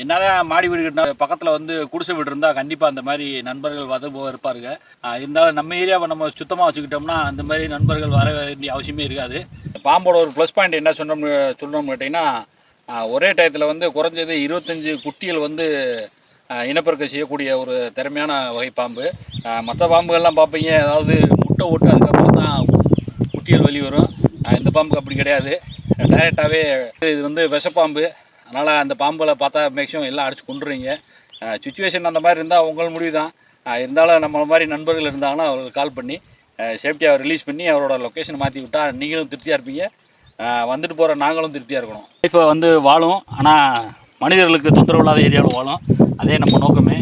என்னதான் மாடி வீடு கட்டினா பக்கத்தில் வந்து குடிசை வீடு இருந்தால் கண்டிப்பாக அந்த மாதிரி நண்பர்கள் வர போ- இருப்பாருங்க. இருந்தாலும் நம்ம ஏரியாவை நம்ம சுத்தமாக வச்சுக்கிட்டோம்னா அந்த மாதிரி நண்பர்கள் வர வேண்டிய அவசியமே இருக்காது. பாம்போட ஒரு ப்ளஸ் பாயிண்ட் என்ன சொன்னோம் சொல்லணும்னு கேட்டிங்கன்னா ஒரே டயத்தில் வந்து குறைஞ்சது இருபத்தஞ்சி குட்டிகள் வந்து இனப்பெருக்கம் செய்யக்கூடிய ஒரு திறமையான வகை பாம்பு. மற்ற பாம்புகள்லாம் பார்ப்பீங்க அதாவது முட்டை ஓட்டு அதுக்கப்புறம் தான் குட்டிகள் வெளியே வரும் இந்த பாம்புக்கு அப்படி கிடையாது. டைரெக்டாகவே இது வந்து விஷப்பாம்பு. அதனால் அந்த பாம்புகளை பார்த்தா மேக்ஸிமம் எல்லாம் அடிச்சு கொண்டுறீங்க சுச்சுவேஷன் அந்த மாதிரி இருந்தால் உங்கள் முடிவு தான் இருந்தாலும் நம்ம மாதிரி நண்பர்கள் இருந்தாங்கன்னா அவர்களுக்கு கால் பண்ணி சேஃப்டியாக ரிலீஸ் பண்ணி அவரோட லொக்கேஷன் மாற்றி விட்டால் நீங்களும் திருப்தியாக இருப்பீங்க. வந்துட்டு போகிற நாங்களும் திருப்தியாக இருக்கணும். இப்போ வந்து வாழும் ஆனால் மனிதர்களுக்கு தொந்தரவு இல்லாத ஏரியாவில் வாழும். அதே நம்ம நோக்கமே.